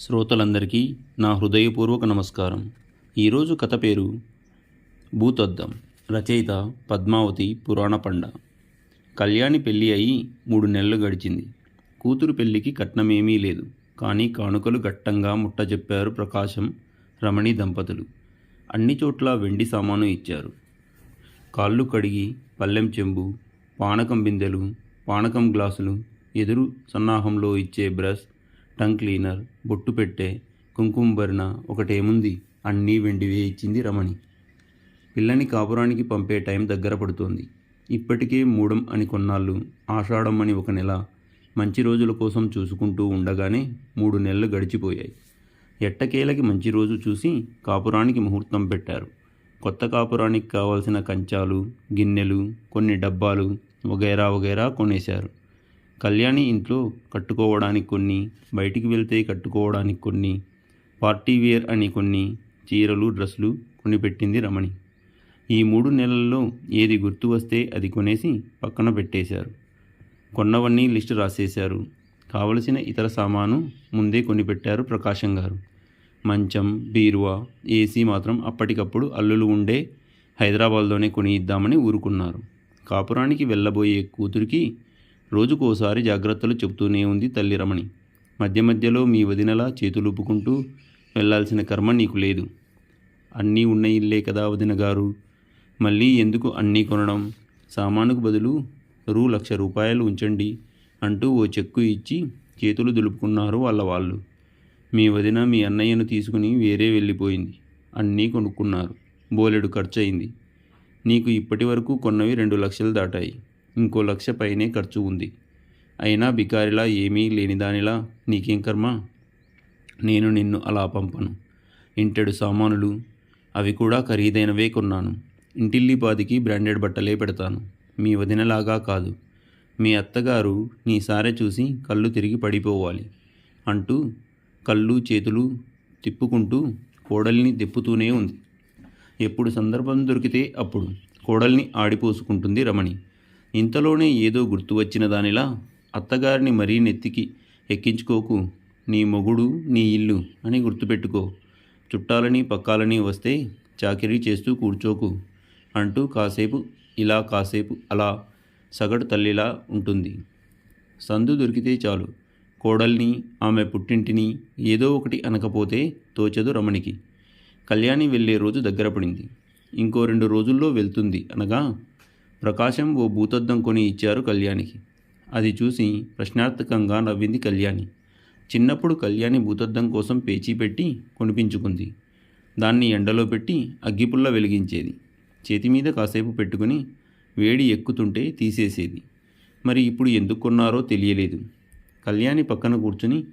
శ్రోతలందరికీ నా హృదయపూర్వక నమస్కారం. ఈరోజు కథ పేరు భూతద్దం రచయిత పద్మావతి పురాణ పండ. కళ్యాణి పెళ్ళి అయి మూడు నెలలు గడిచింది. కూతురు పెళ్ళికి కట్నమేమీ లేదు. కానీ కానుకలు గట్టంగా ముట్టజెప్పారు ప్రకాశం రమణి దంపతులు. అన్ని చోట్ల వెండి సామాను ఇచ్చారు. కాళ్ళు కడిగి పల్లెం చెంబు పానకం బిందెలు పానకం గ్లాసులు ఎదురు సన్నాహంలో ఇచ్చే బ్రష్ టంగ్ క్లీనర్ బొట్టు పెట్టే కుంకుమ భరణ ఒకటేముంది? అన్నీ వెండివే ఇచ్చింది రమణి. పిల్లని కాపురానికి పంపే టైం దగ్గర పడుతోంది. ఇప్పటికే మూడం అని కొన్నాళ్ళు ఆషాఢం అని ఒక నెల. మంచి రోజుల కోసం చూసుకుంటూ ఉండగానే మూడు నెలలు గడిచిపోయాయి. ఎట్టకేలకి మంచి రోజు చూసి కాపురానికి ముహూర్తం పెట్టారు. కొత్త కాపురానికి కావాల్సిన కంచాలు గిన్నెలు కొన్ని డబ్బాలు వగైరా వగైరా కొనేశారు. కళ్యాణి ఇంట్లో కట్టుకోవడానికి కొన్ని బయటికి వెళ్తే కట్టుకోవడానికి కొన్ని పార్టీ వేర్ అని కొన్ని చీరలు డ్రెస్సులు కొనిపెట్టింది రమణి. ఈ మూడు నెలల్లో ఏది గుర్తు వస్తే అది కొనేసి పక్కన పెట్టేశారు. కొన్నవన్నీ లిస్టు రాసేశారు. కావలసిన ఇతర సామాను ముందే కొనిపెట్టారు ప్రకాశం గారు. మంచం బీరువా ఏసీ మాత్రం అప్పటికప్పుడు అల్లులు ఉండే హైదరాబాద్లోనే కొని ఇద్దామని ఊరుకున్నారు. కాపురానికి వెళ్ళబోయే కూతురికి రోజుకోసారి జాగ్రత్తలు చెబుతూనే ఉంది తల్లి రమణి. మధ్య మధ్యలో మీ వదినలా చేతులుపుకుంటూ వెళ్ళాల్సిన కర్మ నీకు లేదు. అన్నీ ఉన్న ఇల్లే కదా వదిన గారు. మళ్ళీ ఎందుకు అన్నీ కొనడం? సామానుకు బదులు రూ లక్ష రూపాయలు ఉంచండి అంటూ ఓ చెక్కు ఇచ్చి చేతులు దులుపుకున్నారు వాళ్ళ వాళ్ళు. మీ వదిన మీ అన్నయ్యను తీసుకుని వేరే వెళ్ళిపోయింది. అన్నీ కొనుక్కున్నారు. బోలెడు ఖర్చు అయింది నీకు ఇప్పటి వరకు కొన్నవి రెండు లక్షలు దాటాయి. ఇంకో లక్ష పైనే ఖర్చు ఉంది. అయినా బికారిలా ఏమీ లేనిదానిలా నీకేం కర్మ? నేను నిన్ను అలా పంపను. ఇంటెడు సామానులు అవి కూడా ఖరీదైనవే కొన్నాను. ఇంటిల్లిపాదికి బ్రాండెడ్ బట్టలే పెడతాను. మీ వదినలాగా కాదు. మీ అత్తగారు నీ సారె చూసి కళ్ళు తిరిగి పడిపోవాలి అంటూ కళ్ళు చేతులు తిప్పుకుంటూ కోడల్ని తిప్పుతూనే ఉంది. ఎప్పుడు సందర్భం దొరికితే అప్పుడు కోడల్ని ఆడిపోసుకుంటుంది రమణి. ఇంతలోనే ఏదో గుర్తు వచ్చిన దానిలా అత్తగారిని మరీ నెత్తికి ఎక్కించుకోకు. నీ మొగుడు నీ ఇల్లు అని గుర్తుపెట్టుకో. చుట్టాలని పక్కాలని వస్తే చాకిరీ చేస్తూ కూర్చోకు అంటూ కాసేపు ఇలా కాసేపు అలా సగటు తల్లిలా ఉంటుంది. సందు దొరికితే చాలు. కోడల్ని ఆమె పుట్టింటిని ఏదో ఒకటి అనకపోతే తోచదు రమణికి. కళ్యాణి వెళ్ళే రోజు దగ్గర పడింది. ఇంకో రెండు రోజుల్లో వెళ్తుంది అనగా ప్రకాశం ఓ భూతద్దం కొని ఇచ్చారు కళ్యాణికి. అది చూసి ప్రశ్నార్థకంగా నవ్వింది కళ్యాణి. చిన్నప్పుడు కళ్యాణి భూతద్దం కోసం పేచీ పెట్టి కొనిపించుకుంది. దాన్ని ఎండలో పెట్టి అగ్గిపుల్ల వెలిగించేది. చేతి మీద కాసేపు పెట్టుకుని వేడి ఎక్కుతుంటే తీసేసేది. మరి ఇప్పుడు ఎందుకు కొన్నారో తెలియలేదు. కళ్యాణి పక్కన కూర్చుని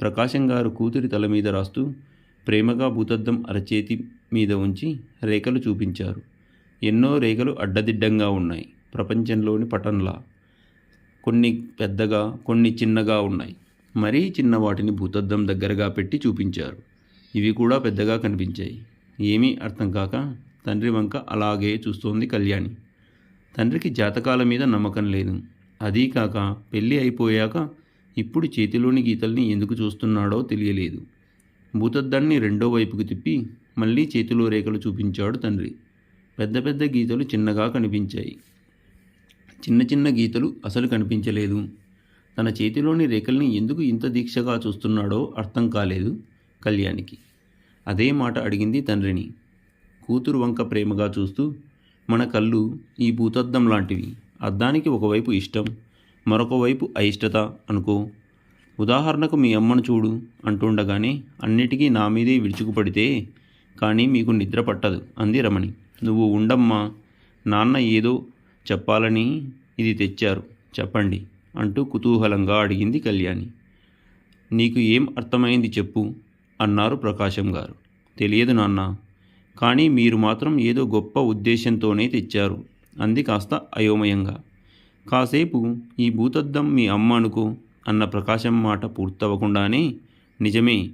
ప్రకాశం గారు కూతురి తల మీద రాస్తూ ప్రేమగా భూతద్దం అరచేతి మీద ఉంచి రేఖలు చూపించారు. ఎన్నో రేఖలు అడ్డదిడ్డంగా ఉన్నాయి. ప్రపంచంలోని పటంలా కొన్ని పెద్దగా కొన్ని చిన్నగా ఉన్నాయి. మరీ చిన్న వాటిని భూతద్దం దగ్గరగా పెట్టి చూపించారు. ఇవి కూడా పెద్దగా కనిపించాయి. ఏమీ అర్థం కాక తండ్రి వంక అలాగే చూస్తోంది కళ్యాణి. తండ్రికి జాతకాల మీద నమ్మకం లేదు. అదీ కాక పెళ్ళి అయిపోయాక ఇప్పుడు చేతిలోని గీతల్ని ఎందుకు చూస్తున్నాడో తెలియలేదు. భూతద్దాన్ని రెండో వైపుకు తిప్పి మళ్ళీ చేతిలో రేఖలు చూపించాడు తండ్రి. పెద్ద పెద్ద గీతలు చిన్నగా కనిపించాయి. చిన్న చిన్న గీతలు అసలు కనిపించలేదు. తన చేతిలోని రేఖల్ని ఎందుకు ఇంత దీక్షగా చూస్తున్నాడో అర్థం కాలేదు కళ్యాణికి. అదే మాట అడిగింది తండ్రిని. కూతురు వంక ప్రేమగా చూస్తూ మన కళ్ళు ఈ భూతద్దం లాంటివి. అద్దానికి ఒకవైపు ఇష్టం మరొక వైపు అయిష్టత అనుకో. ఉదాహరణకు మీ అమ్మను చూడు అంటుండగానే అన్నిటికీ నా మీదే విరుచుకుపడితే కానీ మీకు నిద్ర పట్టదు అంది రమణి. నువ్వు ఉండమ్మా నాన్న ఏదో చెప్పాలని ఇది తెచ్చారు చెప్పండి అంటూ కుతూహలంగా అడిగింది కళ్యాణి. నీకు ఏం అర్థమైంది చెప్పు అన్నారు ప్రకాశం గారు. తెలియదు నాన్న కానీ మీరు మాత్రం ఏదో గొప్ప ఉద్దేశంతోనే తెచ్చారు అంది కాస్త అయోమయంగా. కాసేపు ఈ భూతద్దం మీ అమ్మ అనుకో అన్న ప్రకాశం మాట పూర్తవకుండానే నిజమే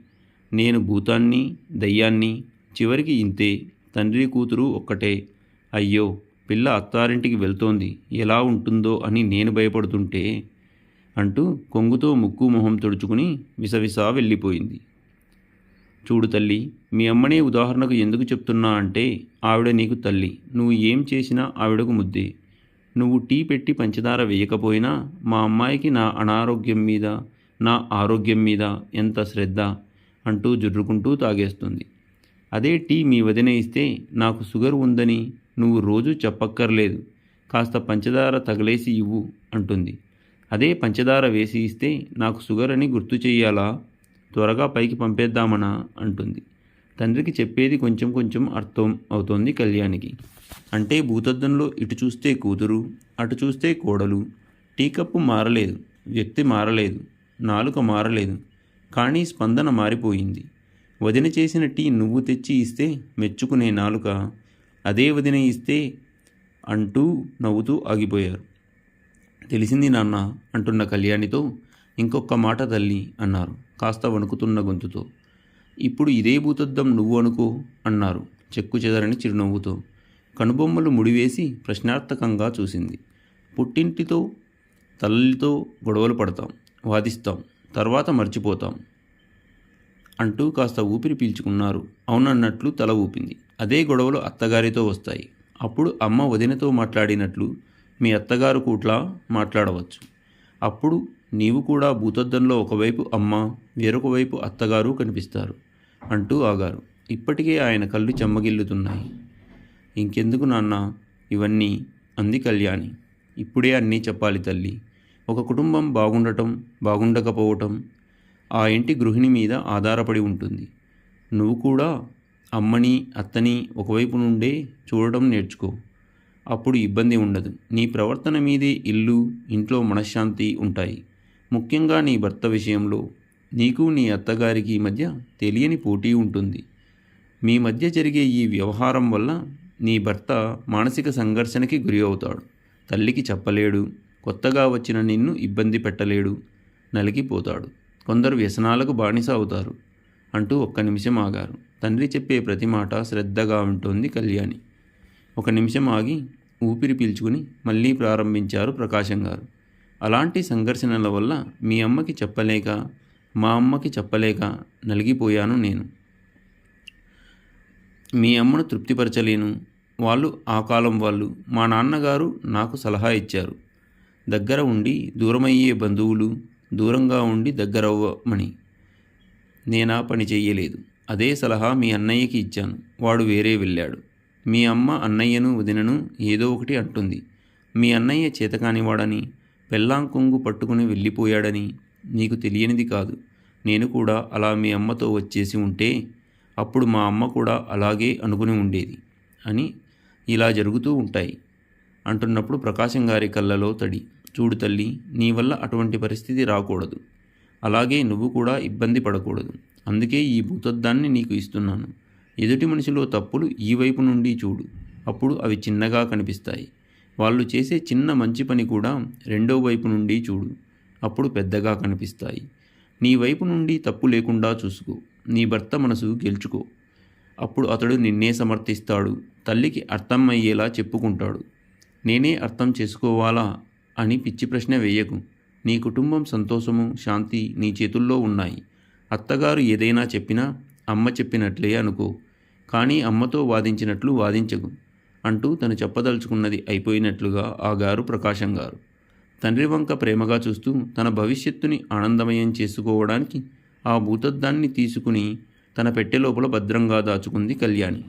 నేను భూతాన్ని దయ్యాన్ని చివరికి ఇంతే తండ్రి కూతురు ఒక్కటే. అయ్యో పిల్ల అత్తారింటికి వెళ్తోంది. ఎలా ఉంటుందో అని నేను భయపడుతుంటే అంటూ కొంగుతో ముక్కు మొహం తుడుచుకుని విసవిసా వెళ్ళిపోయింది. చూడు తల్లి మీ అమ్మనే ఉదాహరణకు ఎందుకు చెప్తున్నా అంటే ఆవిడ నీకు తల్లి. నువ్వు ఏం చేసినా ఆవిడకు ముద్దే. నువ్వు టీ పెట్టి పంచదార వేయకపోయినా మా అమ్మాయికి నా అనారోగ్యం మీద నా ఆరోగ్యం మీద ఎంత శ్రద్ధ అంటూ జుర్రుకుంటూ తాగేస్తుంది. అదే టీ మీ వదిన ఇస్తే నాకు షుగర్ ఉందని నువ్వు రోజు చెప్పక్కర్లేదు. కాస్త పంచదార తగలేసి ఇవ్వు అంటుంది. అదే పంచదార వేసి ఇస్తే నాకు షుగర్ అని గుర్తు చెయ్యాలా? త్వరగా పైకి పంపేద్దామనా? అంటుంది. తండ్రికి చెప్పేది కొంచెం కొంచెం అర్థం అవుతోంది కళ్యాణికి. అంటే భూతద్దంలో ఇటు చూస్తే కూతురు అటు చూస్తే కోడలు. టీ కప్పు మారలేదు వ్యక్తి మారలేదు నాలుక మారలేదు. కానీ స్పందన మారిపోయింది. వదిన చేసిన టీ నువ్వు తెచ్చి ఇస్తే మెచ్చుకునే నాలుక అదే వదిన ఇస్తే అంటూ నవ్వుతూ ఆగిపోయారు. తెలిసింది నాన్న అంటున్న కళ్యాణితో ఇంకొక మాట తల్లి అన్నారు కాస్త వణుకుతున్న గొంతుతో. ఇప్పుడు ఇదే భూతద్దం నువ్వు అనుకో అన్నారు చెక్కు చెదరని చిరునవ్వుతో. కనుబొమ్మలు ముడివేసి ప్రశ్నార్థకంగా చూసింది. పుట్టింటితో తల్లితో గొడవలు పడతాం వాదిస్తాం తర్వాత మర్చిపోతాం అంటూ కాస్త ఊపిరి పీల్చుకున్నారు. అవునన్నట్లు తల ఊపింది. అదే గొడవలు అత్తగారితో వస్తాయి. అప్పుడు అమ్మ వదినతో మాట్లాడినట్లు మీ అత్తగారు కూట్లా మాట్లాడవచ్చు. అప్పుడు నీవు కూడా భూతద్దంలో ఒకవైపు అమ్మ వేరొక వైపు అత్తగారు కనిపిస్తారు అంటూ ఆగారు. ఇప్పటికే ఆయన కళ్ళు చెమ్మగిల్లుతున్నాయి. ఇంకెందుకు నాన్న? ఇవన్నీ అంది కళ్యాణి. ఇప్పుడే అన్నీ చెప్పాలి తల్లి. ఒక కుటుంబం బాగుండటం బాగుండకపోవటం ఆ ఇంటి గృహిణి మీద ఆధారపడి ఉంటుంది. నువ్వు కూడా అమ్మని అత్తని ఒకవైపు నుండే చూడటం నేర్చుకో. అప్పుడు ఇబ్బంది ఉండదు. నీ ప్రవర్తన మీదే ఇల్లు ఇంట్లో మనశ్శాంతి ఉంటాయి. ముఖ్యంగా నీ భర్త విషయంలో నీకు నీ అత్తగారికి మధ్య తెలియని పోటీ ఉంటుంది. మీ మధ్య జరిగే ఈ వ్యవహారం వల్ల నీ భర్త మానసిక సంఘర్షణకి గురి అవుతాడు. తల్లికి చెప్పలేడు. కొత్తగా వచ్చిన నిన్ను ఇబ్బంది పెట్టలేడు. నలిగిపోతాడు. కొందరు వ్యసనాలకు బానిస అవుతారు అంటూ ఒక్క నిమిషం ఆగారు. తండ్రి చెప్పే ప్రతి మాట శ్రద్ధగా ఉంటుంది కళ్యాణి. ఒక నిమిషం ఆగి ఊపిరి పీల్చుకుని మళ్ళీ ప్రారంభించారు ప్రకాశం గారు. అలాంటి సంఘర్షణల వల్ల మీ అమ్మకి చెప్పలేక మా అమ్మకి చెప్పలేక నలిగిపోయాను నేను. మీ అమ్మను తృప్తిపరచలేను. వాళ్ళు ఆ కాలం వాళ్ళు. మా నాన్నగారు నాకు సలహా ఇచ్చారు. దగ్గర ఉండి దూరమయ్యే బంధువులు దూరంగా ఉండి దగ్గరవ్వమని. నేనా పని చెయ్యలేదు. అదే సలహా మీ అన్నయ్యకి ఇచ్చాను. వాడు వేరే వెళ్ళాడు. మీ అమ్మ అన్నయ్యను వదినను ఏదో ఒకటి అంటుంది. మీ అన్నయ్య చేతకానివాడని పెళ్ళాం కొంగు పట్టుకుని వెళ్ళిపోయాడని నీకు తెలియనిది కాదు. నేను కూడా అలా మీ అమ్మతో వచ్చేసి ఉంటే అప్పుడు మా అమ్మ కూడా అలాగే అనుకుని ఉండేది అని ఇలా జరుగుతూ ఉంటాయి అంటున్నప్పుడు ప్రకాశం గారి కళ్ళలో తడి. చూడు తల్లి నీ వల్ల అటువంటి పరిస్థితి రాకూడదు. అలాగే నువ్వు కూడా ఇబ్బంది పడకూడదు. అందుకే ఈ భూతద్దాన్ని నీకు ఇస్తున్నాను. ఎదుటి మనిషిలో తప్పులు ఈ వైపు నుండి చూడు. అప్పుడు అవి చిన్నగా కనిపిస్తాయి. వాళ్ళు చేసే చిన్న మంచి పని కూడా రెండో వైపు నుండి చూడు. అప్పుడు పెద్దగా కనిపిస్తాయి. నీ వైపు నుండి తప్పు లేకుండా చూసుకో. నీ భర్త మనసు గెలుచుకో. అప్పుడు అతడు నిన్నే సమర్థిస్తాడు. తల్లికి అర్థం అయ్యేలా చెప్పుకుంటాడు. నేనే అర్థం చేసుకోవాలా? అని పిచ్చి ప్రశ్న వేయకు. నీ కుటుంబం సంతోషము శాంతి నీ చేతుల్లో ఉన్నాయి. అత్తగారు ఏదైనా చెప్పినా అమ్మ చెప్పినట్లే అనుకో. కానీ అమ్మతో వాదించినట్లు వాదించకు. అంటూ తను చెప్పదలుచుకున్నది అయిపోయినట్లుగా ఆగారు ప్రకాశం గారు. తండ్రి వంక ప్రేమగా చూస్తూ తన భవిష్యత్తుని ఆనందమయం చేసుకోవడానికి ఆ భూతద్దాన్ని తీసుకుని తన పెట్టె లోపల భద్రంగా దాచుకుంది కళ్యాణి.